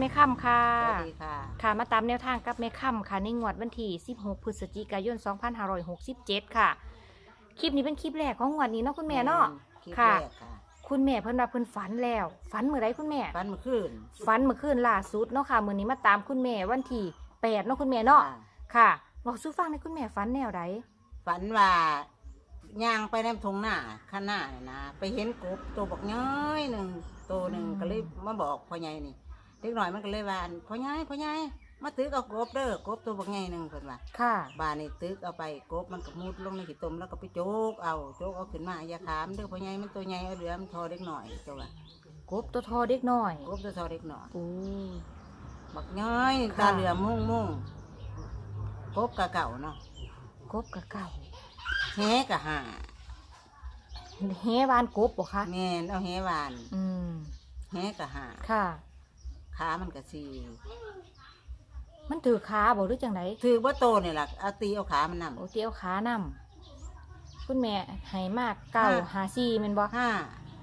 แม่ค่ำค่ะ สวัสดีค่ะ ค่ะมาตามแนวทางกับแม่ค่ำค่ะในงวดวันที่ 16 พฤศจิกายน 2567 ค่ะ คลิปนี้เป็นคลิปแรกของงวดนี้เนาะคุณแม่เนาะ คลิปค่ะ แรกค่ะคุณแม่เพิ่นว่าเพิ่นฝันแล้ว ฝันเมื่อไรคุณแม่ ฟันเมื่อคืนฝันเมื่อคืนล่าสุดเนาะค่ะมื้อนี้มาตามคุณแม่วันที่8เนาะคุณแม่เนาะ ค่ะค่ะ บอกสู้ฟังในอยคุณแม่ฝันแนวใดฝันว่าย่างไปในทงหน้าข้างหน้าน่ะนะไปเห็นกบตัวบักน้อยหนึ่งตัวหนึ่งก็เลยมาบอกพ่อใหญ่นี่ เด็กหน่อยมันก็เลยว่าพ่อใหญ่พ่อใหญ่มาตึกเอากบเด้อกบตัวบักใหญ่หนึ่งเพิ่นว่าค่ะบ้านนี่ตึกเอาไปกบมันก็มุดลงในขี้ตมแล้วก็ไปโจกเอาโจกเอาขึ้นมาอย่าขามเด้อพ่อใหญ่มันตัวใหญ่เอาเหลือมันทอเด็กหน่อยตัวว่ากบตัวทอเด็กน้อยกบตัวทอเด็กหน่อยโอ้บักน้อยค่ะตาเหลือมมุ่งมุ่งกบกะเก่าเนาะกบกะเก่าแหกะหาแฮวานกบบ่คะแม่นเอาแหวาน อืมแหกะหาค่ะ ขามันกะสีมันถือขาบ่หรือจังไดถือว่าโตนี่แหละเอาตีเอาขามันนำ โอ้เตียวขานำคุณแม่ให้มากเก้าห้า หาซี่แม่นบ่ห้า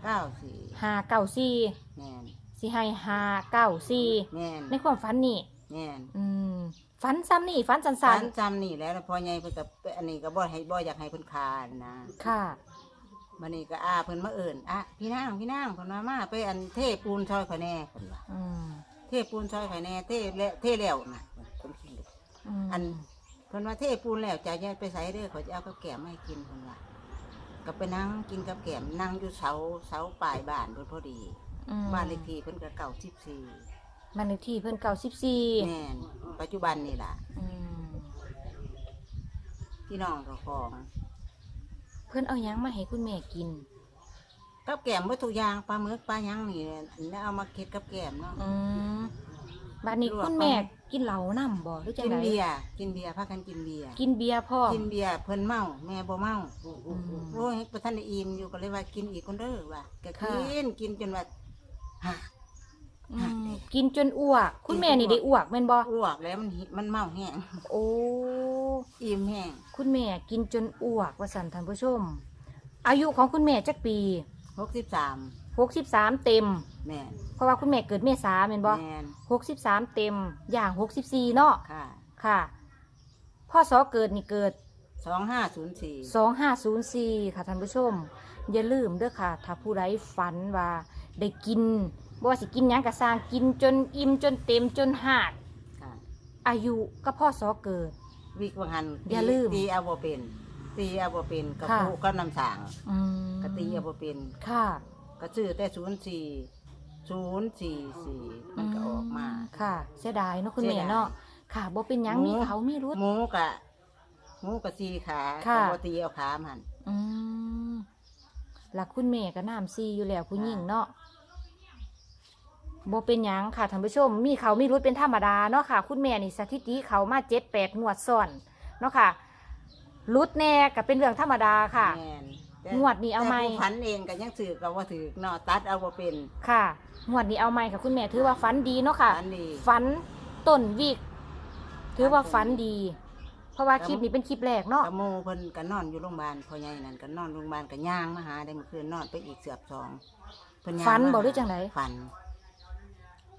เก้าสี่หาเก้าซี่แม่นสิให้หาเก้าซี่แม่นในความฝันนี่ แม่นอืมฝันซ้ำนี่ฝันสัสันนจำนี่แหล้วพอใหญ่เพิ่นกับอันนี้ก็บ่ให้บ่อยากให้เพิ่นคานนะ ๆค่ะ มันนี่ก็อาเพิ่นมาเอิ่นอะพี่นางพี่นางเพิ่นมามาไปอันเทปูนซอยข่อยแน่เพิ่นว่าอืมเทปูนซอยข่อยแน่เทแล้วเทแล้วน่ะผมคิดดูมอันเพิ่นว่าเทปูนแล้วจะยายไปใส่เด้อเขาจะเอากับแกล้มมาให้กินเพิ่นว่าก็ไปนั่งกินกับแกล้มนั่งอยู่เสาเสาปลายบ้านเพิ่นพอดี อืมบ้านเลขที่เพิ่นก็เก่าสิบสี่บ้านเลขที่เพิ่นเก้าสิบสี่แม่นปัจจุบันนี่ล่ะ อืมพี่น้องเจ้าของ เพิ่นเอาหยังมาให้คุณแม่กิน กับแกล้มเบ่ทุกอย่างปลาหมึกปลาหยังนี่แล้วเอามาเค็ดกับแกล้มเนาะ อืมบ้านนี้ลวก คุณแม่กินเหล้านํบ่หรือจังกินไดเบียร์กินเบียร์พากันกินเบียร์กินเบียร์พ่อมกินเบียร์เพิ่นเมาแม่บ่เมาอืม โอ้ยบ่ทันได้อิ่มอยู่ก็เลยว่ากินอีกคนเด้อว่าก็ค่ะ กินกินจนว่าฮะ อืมกินจนอ้วก คุณแม่นี่ได้อ้วกแม่นบ่อ้วกแล้วมันหิมันเมาแห้งโอ้ อิ่มแห้งคุณแม่กินจนอ้วกว่าสันท่านผู้ชม อายุของคุณแม่จักปี63 63 เต็ม แม่นเพราะว่าคุณแม่เกิดเมษาแม่นบ่แม่น63 เต็ม อย่าง 64 เนาะ ค่ะค่ะ พ่อสอเกิดนี่เกิด2504 2504 ค่ะท่านผู้ชม อย่าลืมเด้อค่ะ ถ้าผู้ใดฝันว่าได้กิน บ่ว่าสิกินหยังก็สร้างกินจนอิ่มจนเต็มจนหากค่ะอายุก็พ่อสอเกิด วิกวังหันอย่าลืมตีเอาบ่เป็นตีเอาบ่เป็นกับค่ะ ผู้กับน้ำสางอืมก็ตีเอาบ่เป็นค่ะก็ซื้อแต่04 044มันก็ออกมา ค่ะ เสียดายเนาะคุณเสีแม่ยดายเนาะค่ะบ่เป็นหยังหมูมีเขามีรุด หมูกะหมูกะสีขาค่ะก็บ่ตีเอาขามันอืมหลักคุณแม่ก็น้ำซีอยู่แล้วผู้หญิงเนาะ บ่เป็นหยังค่ะท่านผู้ชม มีเขามีรุดเป็นธรรมดาเนาะค่ะ คุณแม่นี่สถิติเขามาเจ็ดแปดงวดซ้อนเนาะค่ะรุดแน่ก็เป็นเรื่องธรรมดาค่ะ แม่นแต่งวดนี้เอาไหม แต่ผู้พันเองก็ยังถือกับว่าถือเนาะตัดเอาบ่เป็นค่ะงวดนี้เอาไหมค่ะคุณแม่ถือว่าฝันดีเนาะค่ะ อันนี้ ฝันต้นวิก ถือว่าฝันดี เพราะว่าคลิปนี้เป็นคลิปแรกเนาะ กะโมเพิ่นก็นอนอยู่โรงพยาบาลพ่อใหญ่นั่นก็นอนโรงพยาบาลก็ย่างมาหาได้เมื่อคืนนอนไปอีกเสือบสองเพิ่นย่างฝันมาบอกด้วยจังไรฝัน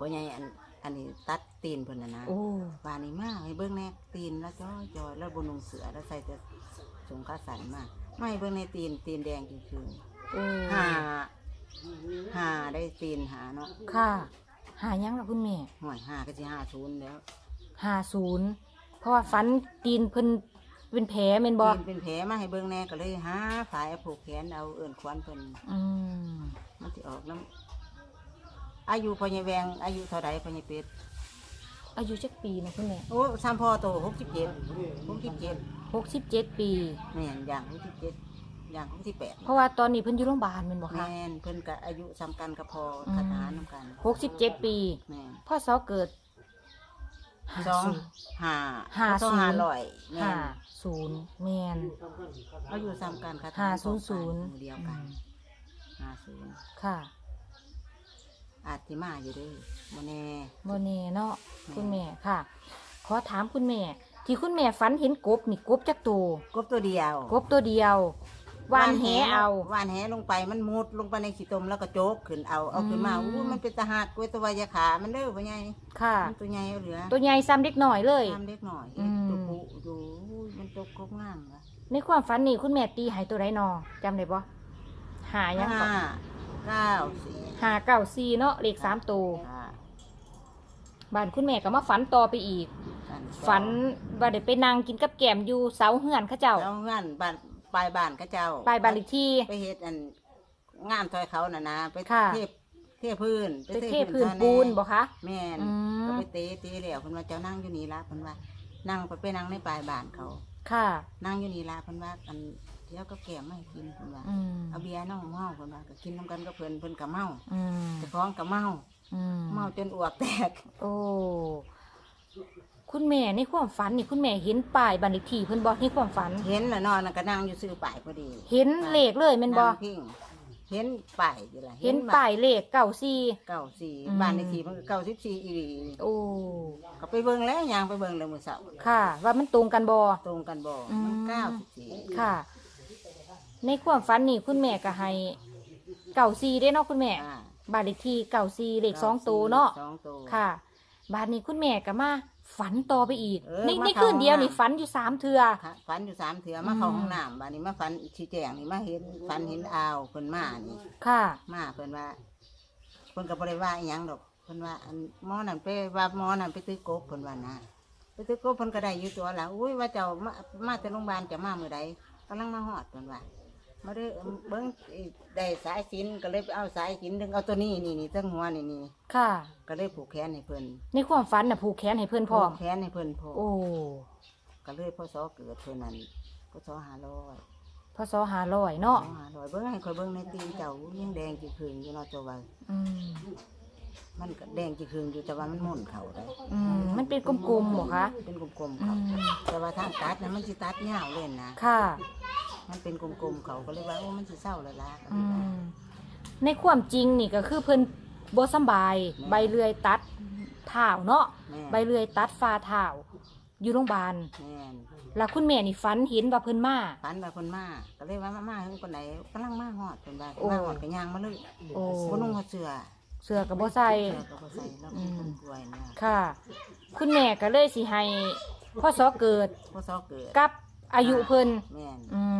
พ่อใหญ่อันอันนี้ตัดตีนเพิ่นน่ะนะโอ้ว่านี่มาให้เบิ่งแน่ตีนแล้วจ้อยจอยแล้วบนุงเสือแล้วใส่แต่สงขาสันมาไม่ให้เบิ่งในตีนตีนแดงจริงโอ้ๆหาหาได้ตีนหาเนาะค่ะ หายังล่ะคุณแม่ห่วยหาก็สิหาศูนย์แล้วหาศูนย์เพราะว่าฟันตีนเพิ่นเป็นแผลแม่นบ่ตีนเป็นแผลมาให้เบิ่งแน่ก็เลยหาฝายเอาผูกแขนเอาเอิ่นควันเพิ่นอืมมันสิออกน้ำ อายุพ่อใหญ่แวงอายุเท่าใดพ่อใหญ่เป็ดอายุจักปีนะคุณแม่โอ้สามพ่อโตหกสิบเจ็ดหกสิบเจ็ดหกสิบเจ็ดปี แม่นอย่างหกสิบเจ็ดอย่างหกสิบแปดเพราะว่าตอนนี้เพิ่นอยู่โรงพยาบาลแม่นบ่คะแม่นเพิ่นก็อายุซ้ำกันกับพ่ออืมคาถาน้ำกันหกสิบเจ็ดปี แม่นพ่อสอเกิดหาสองศูนย์ห้าห้าสองศูนย์ ห้าร้อยแม่ห้านศูนย์แม่นอายุซ้ำกันคาถาห้าศูนย์ศูนย์หมู่เดียวกันห้าศูนย์ค่ะ อาจสิมาอยู่เด้วยโมแน่โมเน่เนาะคุณแม่ค่ะ ขอถามคุณแม่ ที่คุณแม่ฝันเห็นกบนี่กบจักตัวกบตัวเดียวกบตัวเดียววานแหเอาวานแหลงไปมันมุดลงไปในขี้ตมแล้วก็โจกขึ้นเอาเอาขึ้นมาอืม อู้มันเป็นตาหักกล้วยตัววายาขา มันเด้อพ่อใหญ่ค่ะ มันตัวใหญ่เอาเหลือตัวใหญ่ซ้ำเด็กหน่อยเลย ทำเล็กหน่อยอืม ตัวปุอยู่อู้มันตกกบงามนะในความฝันนี่คุณแม่ตีใหายตัวไรนอจำได้บ่หายังก่อนห้า เก้าสี่หาเก้าซีเนาะเลขสามตัวห้าบ้านคุณแม่ก็มาฝันต่อไปอีก ฝันว่าได้ไปนั่งกินกับแกมอยู่เสาเฮือนเขาเจ้าเจ้างั้นบ้านปลายบ้านก็เจ้าปลายบ้านเลขที่ ไปเฮ็ดอันงานซอยเขาน่ะนะไปค่ะ เทพเทพื้นไปเทพื้นซอยแปูนบ่คะ แม่นอืม ก็ไปเตะเตะแล้วเพิ่นว่าเจ้านั่งอยู่นี่ละเพิ่นว่านั่งไปไปนั่งในปลายบ้านเขา ค่ะ นั่งอยู่นี่ละเพิ่นว่าอัน เดี๋ยวก็แก้มไม่กินเพิ่นว่าอืมเอาเบียร์น้องเมาเพิ่นว่าก็กินน้ำกันกับเพิ่นเพิ่นก็เมาอืมเจ้าของก็เมาอืมเมาจนอ้วกแตกโอ้คุณแม่ในความฝันนี่คุณแม่เห็นป้ายบันเลขที่เพิ่นบอกในความฝัน เห็นแล้วเนอนก็นั่งอยู่ซื้อป้ายพอดีเห็นเลขเลยแม่นบ่งพิงเห็นป้ายอยู่ล่ะเห็นป้ายเลขเก้าสี่ เก้าสี่อืม บ้านเลขที่มันก็เก้าสิบสี่อีหลีโอ้ก็ไปเบิ่งแล้วยางไปเบิ่งเลยมื้อเช้าค่ะ ว่ามันตรงกันบ่ ตรงกันบ่อืม มันเก้าสิบสี่ค่ะ ในความฝันนี่คุณแม่ก็ให้เก้าสี่ได้เนาะคุณแม่ อ่าบ้านเลขที่เก้าสี่เลขสองตัวเนาะสองตัว ค่ะบ้านนี้คุณแม่ก็มาฝันต่อไปอีก เออในมาในเข้าคืนเดียวห้องน้ำนี่ฝันอยู่สามเทือ ค่ะฝันอยู่สามเถื่ออืมามเข้าห้องน้ำบ้านนี้มาฝันชี้แจงนี่มาเห็นฝันเห็นอ่าวเพิ่นมานี่ ค่ะ มาเพิ่นว่าเพิ่นก็บ่ได้ว่าอีหยังดอกเพิ่นว่าอันหมอนั่นไปว่าหมอนั่นไปตื้อกบเพิ่นว่านะไปตื้อกบเพิ่นก็ได้อยู่ตัวละอุ้ยว่าเจ้ามามาแต่โรงพยาบาลจะมามื้อใดกำลังมาฮอดเพิ่นว่า มาเด้อเบิ่งอีได้สายสิญจนก็เลยไปเอาสายสิญจนดึงเอาตัวนี้นี่นี่ตั้งหัวนี่นี่ค่ะ ก็เลยผูกแขนให้เพิ่นในความฝันน่ะผูกแขนให้เพื่อนพร้อมผูกแขนให้เพิ่นพร้อมโอ้ก็เลยพศเกิดเพิ่นนั้นพศห้าร้อยพศหาร้อยเนาะห้าร้อยเบิ่งให้คอยเบิ่งในตีนเจ้ายังแดงจีคืนอยู่เนาะเจ้าว่าอืมมันก็แดงจีคืนอยู่แต่ว่ามันหม่นเขาได้อืมมันเป็นกลมๆเหรอคะเป็นกลมๆอืเขามแต่ว่าทางตัดนะมันสิตัดยาวเล่นนะค่ะ มันเป็นกลมๆเขาก็เลยว่าโอ้มันสิเศร้าแล้วล่ะก็อืเลยว่ามในความจริงนี่ก็คือเพิ่นบ่สำบายแม่ใบเลื่อยตัดเท้าเนาะแม่ใบเลื่อยตัดฝ่าเท้าอยู่โรงพยาบาลแม่นแล้วคุณแม่นี่ฝันเห็นว่าเพิ่นมา ฝันว่าเพิ่นมาก็เลยว่ามามาเฮิงคนไหนกำลังมาฮอดเพิ่นว่าโอ้มาฮอดก็ย่างมาเลยโอ้ บ่นุ่งหัวเสื้อเสื้อก็บ่ใส่ เสื้อก็บ่ใส่แล้วเป็นคนป่วยนะค่ะ คุณแม่ก็เลยสิให้พ่อสอเกิดพศเกิดกับอายุเพิ่นแม่น อืม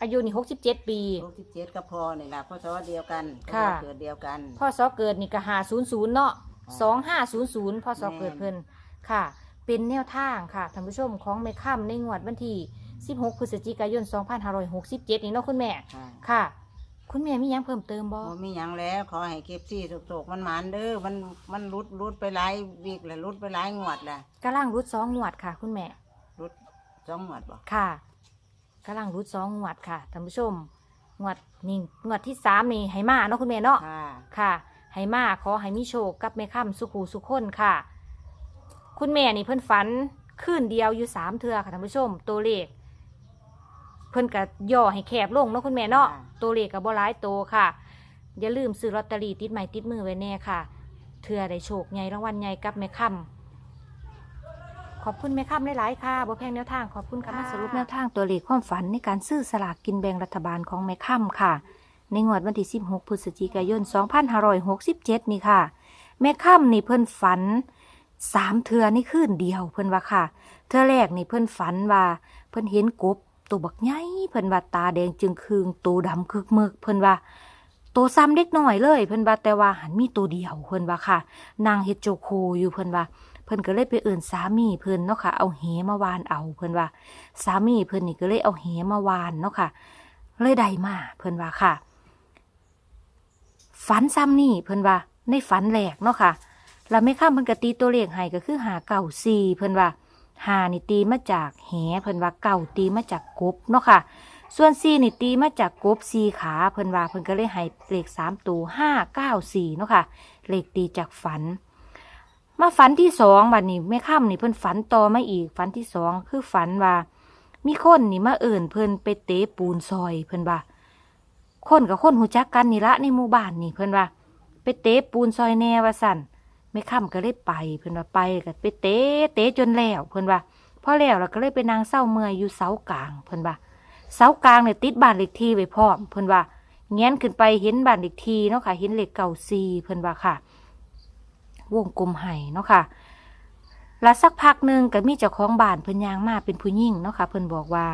อายุนี่หกสิบเจ็ดปี ลูกที่เจ็ดก็พอนี่ล่ะพศเดียวกันค่ะพศเกิดเดียวกัน พ่อสอเกิดนี่ก็หาศูนย์ศูนย์เนาะสองห้าศูนย์ศูนย์พ่อสอเกิดเพิ่นค่ะ เป็นแนวทางค่ะท่านผู้ชมของแม่ค่ำในงวดวันที่16พฤศจิกายน 2567 นี่เนาะคุณแม่ ค่ะ ค่ะ คุณแม่มีหยังเพิ่มเติมบ่ บ่มีหยังแล้ว ขอให้เก็บซี่ตกๆมันหมานเด้อมันมันรุดรุดไปหลายวีกแล้วรุดไปหลายงวดแล้วกำลังรุดสองงวดค่ะ คุณแม่ รุดสองงวดบ่ค่ะ กำลังรุดสองงวดค่ะท่านผู้ชมงวดนี่งวดที่สามนี่ให้มาเนาะคุณแม่เนาะค่ะค่ะให้มาขอให้มีโชคกับแม่ค่ำสุขูสุขคนค่ะ คุณแม่นี่เพิ่นฝันคืนเดียวอยู่สามเทือค่ะท่านผู้ชม ตัวเลข เพิ่นก็ย่อให้แคบลงเนาะคุณแม่เนาะตัวเลขก็บ่ร้ายโตวค่ะ อย่าลืมซื้อลอตเตอรี่ติดไม้ติดมือไว้แน่ค่ะเทื่อได้โชคใหญ่รางวัลใหญ่กับแม่ค่ำ ขอบคุณแม่ค่ำหลายๆค่ะบ่แพงแนวทางขอบคุณค่ะมาสรุปแนวทางตัวเลขความฝันในการซื้อสลากกินแบ่งรัฐบาลของแม่ค่ำค่ะ ในงวดวันที่ 16 พฤศจิกายน 2567 นี่ค่ะ แม่ค่ำนี่เพิ่นฝันสามเทือนี่คืนเดียวเพิ่นว่าค่ะ เทือแรกนี่เพิ่นฝันว่า เพิ่นเห็นกบตัวบักใหญ่เพิ่นว่าตาแดงจึงคืงตัวดำคึกมึกเพิ่นว่าตัวซ้ำเด็กน้อยเลย เพิ่นว่าแต่ว่าหันมีตัวเดียวเพิ่นว่าค่ะนางเฮ็ดโจโคอยู่เพิ่นว่า เพิ่นก็เลยไปเอิ่นสามีเพิ่นเนาะค่ะ เอาเหมาวานเอาเพิ่นว่า สามีเพิ่นนี่ก็เลยเอาเหมาวานเนาะค่ะ เลยได้มาเพิ่นว่าค่ะ ฝันซ้ำนี่เพิ่นว่า ในฝันแหลกเนาะค่ะแล้วไม่ข้ามเพิ่นกตีตัวเลขให้ก็คือหาเก่าสี่เพิ่นว่าหานี่ตีมาจากแหเพิ่นว่าเก่าตีมาจากกบเนาะค่ะ ส่วนสี่นี่ตีมาจากกบสี่ขาเพิ่นว่าเพิ่นก็เลยให้เลขสามตัวห้าเก้าสี่เนาะค่ะ เลขตีจากฝัน มาฝันที่สองบัดนี้แม่ข้ามนี่เพิ่นฝันต่อมาอีกฝันที่สองคือฝันว่า มีคนนี่มาเอิ่นเพิ่นไปเตะปูนซอยเพิ่นว่าคนกับคนหูจักกันนี่ละในหมู่บ้านนี่เพิ่นว่า ไปเตะปูนซอยแน่ว่าสั่นไม่ค่ำก็เลยไปเพิ่นว่าไปก็ไปเตะเตะจนแล้วเพิ่นว่าพอแล้วเราก็เลยไปนางเศร้าเมื่อยอยู่เสากลางเพิ่นว่าเสากลางเนี่ยติดบ้านเลขที่ไว้พร้อมเพิ่นว่าแง้นขึ้นไปเห็นบ้านเลขที่เนาะค่ะเห็นเหลขเก่าซีเพิ่นว่าค่ะ วงกลมไห้เนาะค่ะแล้วสักพักหนึ่งก็มีเจ้าของบ้านเพิ่นยางมาเป็นผู้หญิงเนาะค่ะเพิ่นบอกว่า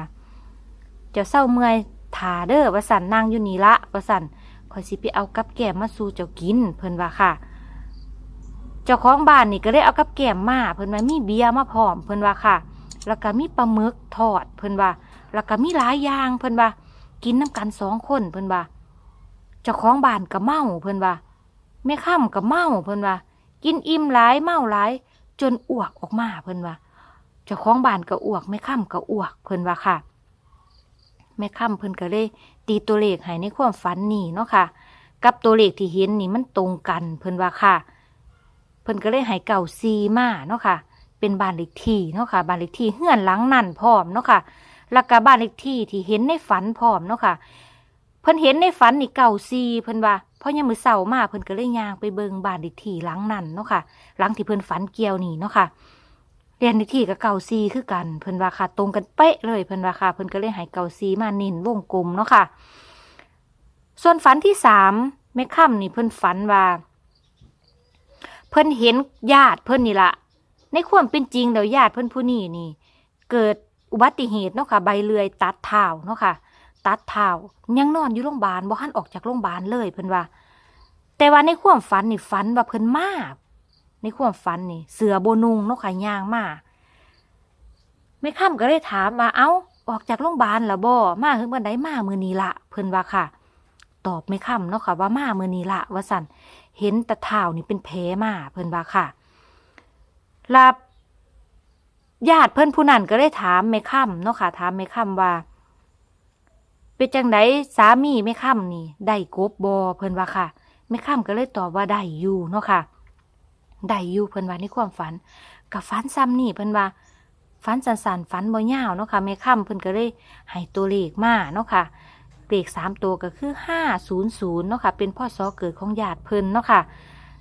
เจ้าเศร้าเมื่อยถาเด้อว่าสันนั่งอยู่นี่ละว่าสันคอยสิไปเอากับแก้มมาสู่เจ้ากินเพิ่นว่าค่ะ เจ้าของบ้านนี่ก็เลยเอากับแก้มมาเพิ่นว่ามีเบียร์มาพร้อมเพิ่นว่าค่ะ แล้วก็มีปลาหมึกทอดเพิ่นว่า แล้วก็มีหลายอย่างเพิ่นว่า กินน้ำกันสองคนเพิ่นว่า เจ้าของบ้านก็เมาเพิ่นว่าแม่ค่ำก็เมาเพิ่นว่า กินอิ่มหลายเมาหลาย จนอ้วกออกมาเพิ่นว่าเจ้าของบ้านก็อ้วกแม่ค่ำก็อ้วกเพิ่นว่าค่ะแม่ค่ำเพิ่นก็เลยตีตัวเลขให้ในความฝันนี่เนาะค่ะ กับตัวเลขที่เห็นนี่มันตรงกันเพิ่นว่าค่ะ เพิ่นก็เลยให้เก่าซีมาเนาะค่ะ เป็นบ้านเลขที่เนาะค่ะบ้านเลขที่เฮือนหลังนั่นพร้อมเนาะค่ะแล้วก็บ้านเลขที่ที่เห็นในฝันพร้อมเนาะค่ะ เพิ่นเห็นในฝันนี่เก่าซีเพิ่นว่า พอยามมือเช้ามาเพิ่นก็เลยย่างไปเบิงบ้านเลขที่หลังนั่นเนาะค่ะหลังที่เพิ่นฝันเกี่ยวนี่เนาะค่ะเรียนเลขที่กับเก่าซีคือกันเพิ่นว่าค่ะตรงกันเป๊ะเลยเพิ่นว่าค่ะเพิ่นก็เลยให้เก่าซีมาเน้นวงกลมเนาะค่ะ ส่วนฝันที่สามแม่ค่ำนี่เพิ่นฝันว่า เพิ่นเห็นญาติเพิ่นนี่ละในความเป็นจริงแล้วญาติเพิ่นผู้นี้นี่ เกิดอุบัติเหตุเนาะค่ะ ใบเลื่อยตัดเท้าเนาะค่ะ ตัดเท้ายังนอนอยู่โรงพยาบาลบ่ทันออกจากโรงพยาบาลเลยเพิ่นว่า แต่ว่าในความฝันนี่ฝันว่าเพิ่นมาในความฝันนี่ เสือโบนุงเนาะค่ะย่างมาแม่ค่ำก็เลยถามว่าเอ้าออกจากโรงพยาบาลแล้วบ่มาถึงบันไดมามื้อนี้ละเพิ่นว่าค่ะ ตอบไม่ค่ำเนาะค่ะ ว่ามามื้อนี้ละว่าสันเห็นต่เท้านี่เป็นแผลมาเพิ่นว่าค่ะล้วญาติเพิ่นผู้นั้นก็เลยถามแม่ค่ำเนาะค่ะถามแม่ค่ำว่า เป็นจังไดสามีแม่ค่ำนี่ได้กบบ่เพิ่นว่าค่ะแม่ค่ำก็เลยตอบว่าได้อยู่เนาะค่ะได้อยู่เพิ่นว่าในความฝันกับฝันซ้ำนี่เพิ่นว่าฝันสันๆฝันบ่ยาวเนาะค่ะแม่ค่ำเพิ่นก็เลยให้ตัวเลขมาเนาะค่ะเลขสามตัวก็คือห้าศูนย์ศูนย์เนาะค่ะเป็นพ่อซอเกิดของญาติเพิ่นเนาะค่ะ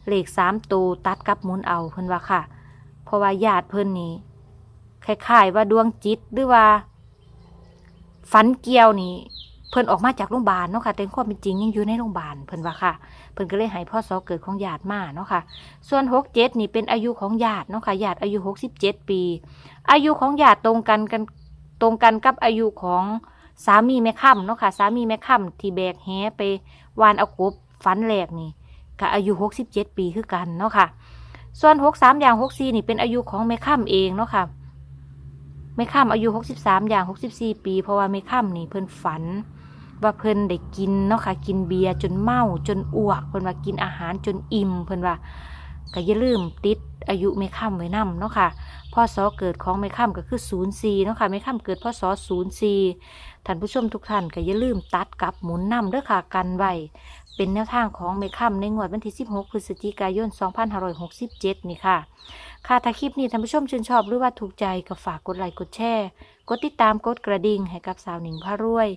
เลขสามตัวตัดกับหมุนเอาเพิ่นว่าค่ะ เพราะว่าญาติเพิ่นนี่คล้ายๆว่าดวงจิตหรือว่าฝันเกี่ยวนี่ เพิ่นออกมาจากโรงพยาบาลเนาะค่ะแต่ความเป็นจริงยังอยู่ในโรงพยาบาลเพิ่นว่าค่ะ เพิ่นก็เลยให้พ่อซอเกิดของญาติมาเนาะค่ะ ส่วนหกเจ็ดนี่เป็นอายุของญาติเนาะค่ะญาติอายุหกสิบเจ็ดปี อายุของญาติตรงกันกันตรงกันกับอายุของสามีแม่ค่ำเนาะค่ะ สามีแม่ค่ำที่แบกแหไปวานเอากบฝันแหลกนี่ก็อายุหกสิบเจ็ดปีคือกันเนาะค่ะ ส่วนหกสามอย่างหกสี่นี่เป็นอายุของแม่ค่ำเองเนาะค่ะแม่ค่ำอายุหกสิบสามอย่างหกสิบสี่ปี เพราะว่าแม่ค่ำนี่เพิ่นฝัน ว่าเพิ่นได้กินเนาะค่ะกินเบียร์จนเมาจนอ้วกเพิ่นว่ากินอาหารจนอิ่มเพิ่นว่าก็อย่าลืมติดอายุแม่ค่ำไว้นํเนาะค่ะพ่อสอเกิดของแม่ค่ำก็คือศูนย์สี่เนาะค่ะแม่ค่ำเกิดพ่อสอศูนย์สี่ท่านผู้ชมทุกท่านก็อย่าลืมตัดกับหมุนนำเด้อค่ะกันไว้เป็นแนวทางของเมค่ำในงวดวันที่ 16 พฤศจิกายน 2567 นี่ค่ะ ค่ะถ้าคลิปนี้ท่านผู้ชมชื่นชอบหรือว่าถูกใจก็ฝากกดไลค์กดแชร์ กดติดตามกดกระดิ่งให้กับสาวหนิงพารวย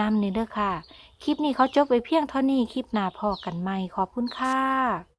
นำนี่เด้อค่ะ คลิปนี้เขาจบไว้เพียงเท่านี้คลิปหน้าพอกันใหม่ขอบคุณค่ะ